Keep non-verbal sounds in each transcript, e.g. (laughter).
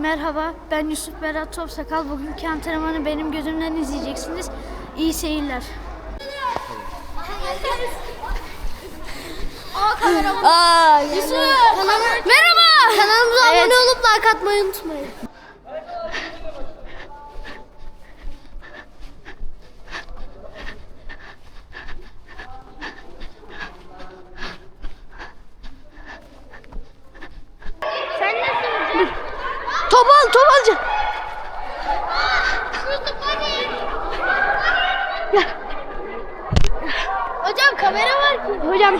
Merhaba, ben Yusuf Berat Topsakal. Bugünkü antrenmanı benim gözümden izleyeceksiniz. İyi seyirler. Aa, Yusuf. Merhaba. Kanalımıza Evet. abone olup like atmayı unutmayın. Sen nasıl Top al, top al. Hocam kamera var ki. Hocam,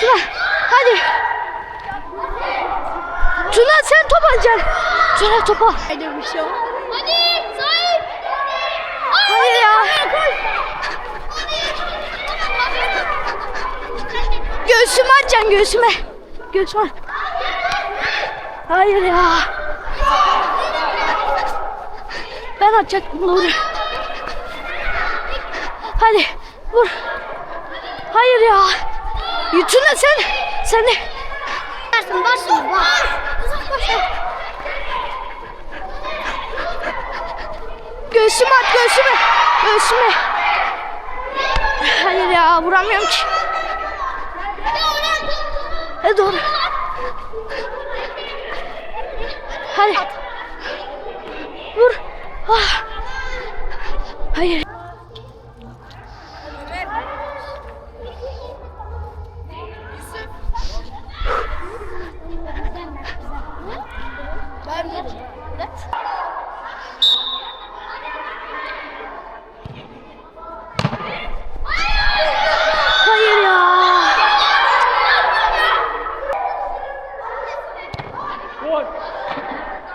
Tuna, hadi. Tuna sen top alacaksın. Tuna top al. Hadi bir şey Hadi sahip. Hayır ya. Göğsüme atacaksın, göğsüme. Göğsüme. Hayır ya. Ben atacaktım doğru. Hadi vur. Hayır ya. Tuna sen, sen de. Dersin başla bak. Göğsüme at göğsüme. Göğsüme. Hayır ya vuramıyorum ki. E doğru. Hadi. Ah. Hayır.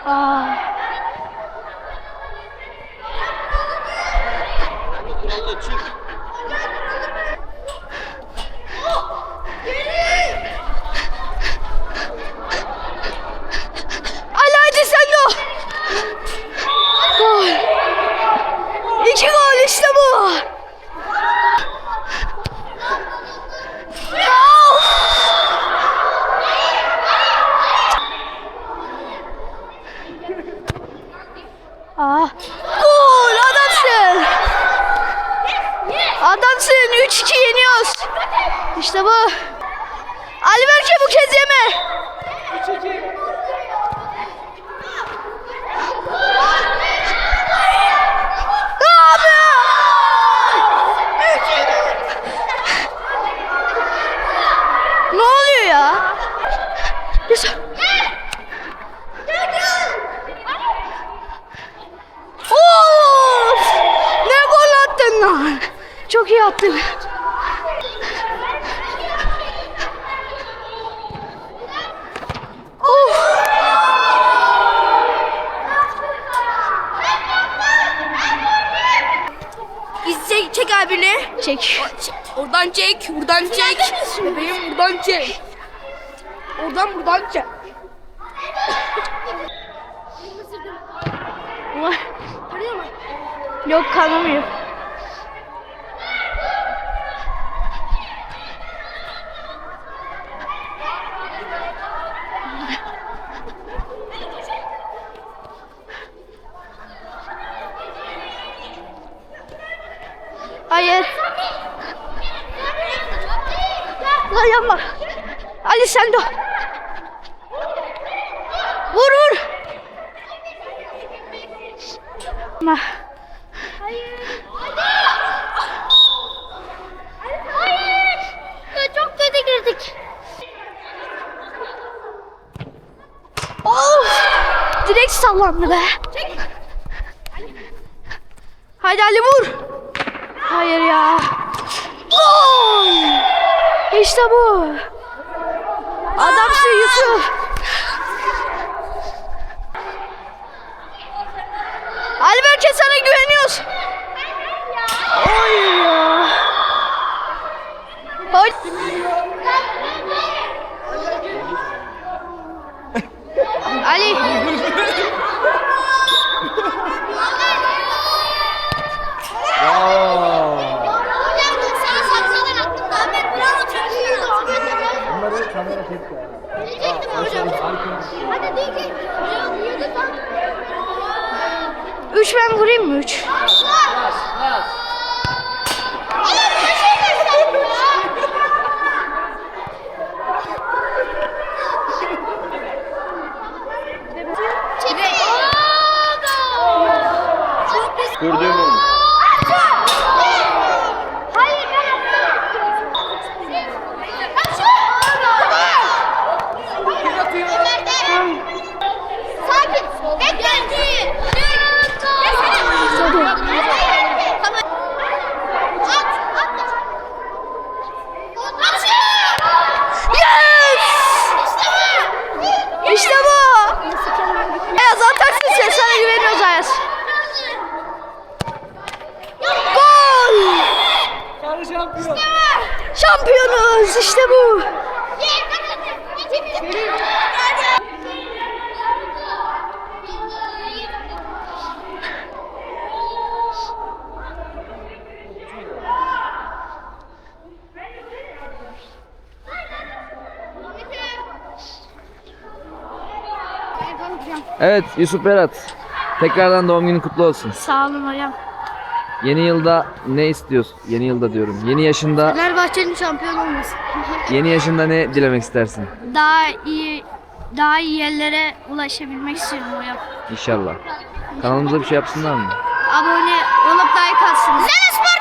Aa. Ali hadi sen de o. Gol. İki gol işte bu. Aa. Gol adamsın. Adamsın 3-2 yeniyoruz. İşte bu. Ali Berke bu kez yeme. Abi! Ne oluyor ya? Yusuf. Of! Ne gol attın lan? Çok iyi attın. Of! Çek, abini. Çek. Oradan çek, buradan çek. Bebeğim buradan çek. Oradan buradan çek. Yok kanamıyor. Hayır. Lan yapma. Ali sen de. Vur vur. Yapma. Hayır. Ya çok kötü girdik. Of! Direkt sallandı be. Hadi Ali vur. Hayır ya. Gol! İşte bu. Adamsın Yusuf. Ali Berke sana güveniyoruz. Hayır ya. Hayır. Ali. 3 ben vurayım mı 3? Şampiyonuz işte bu. Evet Yusuf Berat. Tekrardan doğum günün kutlu olsun. Sağ olun hocam. Yeni yılda ne istiyorsun? Yeni yılda diyorum. Yeni yaşında Fenerbahçe'nin şampiyon olması. (laughs) yeni yaşında ne dilemek istersin? Daha iyi daha iyi yerlere ulaşabilmek istiyorum hocam. İnşallah. Kanalımıza bir şey yapsınlar mı? Abone olup like atsınız. Güzel spor